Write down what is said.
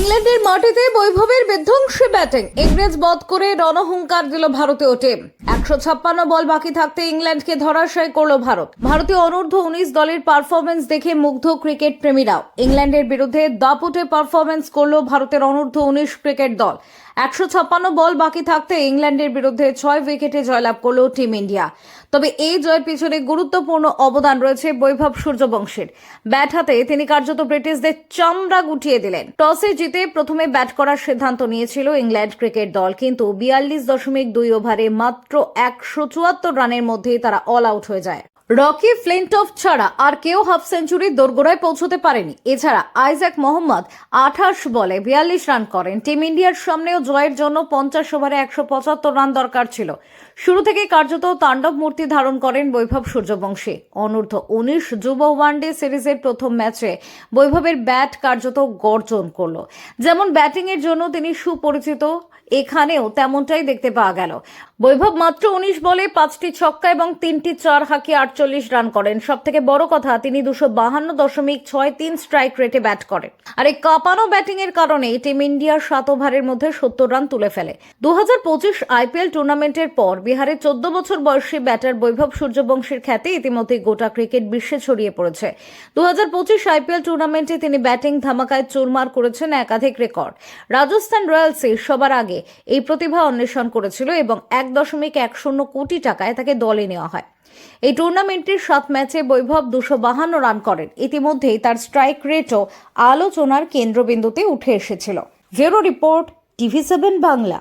ইংল্যান্ডের মাটিতে বৈভবের বিধ্বংসী ব্যাটিং। ইংরেজ বধ করে রণহুঙ্কার দিল ভারতীয় টিম। একশো ছাপ্পান্ন বল বাকি থাকতে ইংল্যান্ডকে ধরাশায়ী করল ভারত। ভারতীয় অনূর্ধ্ব উনিশ দলের পারফরমেন্স দেখে মুগ্ধ ক্রিকেট প্রেমীরাও। ইংল্যান্ডের বিরুদ্ধে দাপুটে পারফরমেন্স করল ভারতের অনূর্ধ্ব উনিশ ক্রিকেট দল। একশো ছাপ্পান্ন বল বাকি থাকতে ইংল্যান্ডের বিরুদ্ধে ছয় উইকেটে জয়লাভ করল টিম ইন্ডিয়া তবে এই জয়ের পিছনে গুরুত্বপূর্ণ অবদান রয়েছে বৈভব সূর্যবংশের। ব্যাট হাতে তিনি কার্যত ব্রিটিশদের চামড়া গুটিয়ে দিলেন। টসে জিতে প্রথমে ব্যাট করার সিদ্ধান্ত নিয়েছিল ইংল্যান্ড ক্রিকেট দল, কিন্তু বিয়াল্লিশ দশমিক দুই ওভারে মাত্র একশো চুয়াত্তর রানের মধ্যেই তারা অল আউট হয়ে যায়। রকি ফ্লিন্টফ ছাড়া আর কেউ হাফ সেঞ্চুরির দোরগোড়ায় পৌঁছতে পারেনি। এছাড়া আইজাক মোহাম্মদ আঠাশ বলে বিয়াল্লিশ রান করেন। টিম ইন্ডিয়ার সামনেও জয়ের জন্য পঞ্চাশ ওভারে একশো পঁচাত্তর রান দরকার ছিল। শুরু থেকে কার্যত তাণ্ডব মূর্তি ধারণ করেন বৈভব সূর্যবংশী। অনূর্ধ্ব উনিশ যুব ওয়ানডে সিরিজের প্রথম ম্যাচে বৈভবের ব্যাট কার্যত গর্জন করল। যেমন ব্যাটিংয়ের জন্য তিনি সুপরিচিত, এখানেও তেমনটাই দেখতে পাওয়া গেল। বৈভব মাত্র উনিশ বলে পাঁচটি ছক্কা এবং তিনটি চার হাঁকি আটচল্লিশ রান করেন। সব থেকে বড় কথা, তিনি দুশো বাহান্ন দশমিক ছয় তিন স্ট্রাইক রেটে ব্যাট করেন। আর এই কাঁপানো ব্যাটিং এর কারণে টিম ইন্ডিয়ার সাত ওভারের মধ্যে সত্তর রান তুলে ফেলে। দু হাজার পঁচিশ আইপিএল টুর্নামেন্টের পর বিহারের চোদ্দ বছর বয়সী ব্যাটার বৈভব সূর্যবংশীর খ্যাতি ইতিমধ্যে গোটা ক্রিকেট বিশ্বে ছড়িয়ে পড়েছে। দু হাজার পঁচিশ আইপিএল টুর্নামেন্টে তিনি ব্যাটিং ধামাকায় চুরমার করেছেন একাধিক রেকর্ড রাজস্থান রয়্যালসে সবার আগে এই প্রতিভা অন্বেষণ করেছিল এবং এক দশমিক এক শূন্য কোটি টাকায় তাকে দলে নেওয়া হয়। এই টুর্নামেন্টের সাত ম্যাচে বৈভব দুশো বাহান্ন রান করেন। ইতিমধ্যেই তার স্ট্রাইক রেটও আলোচনার কেন্দ্রবিন্দুতে উঠে এসেছিল। Zero report TV seven Bangla.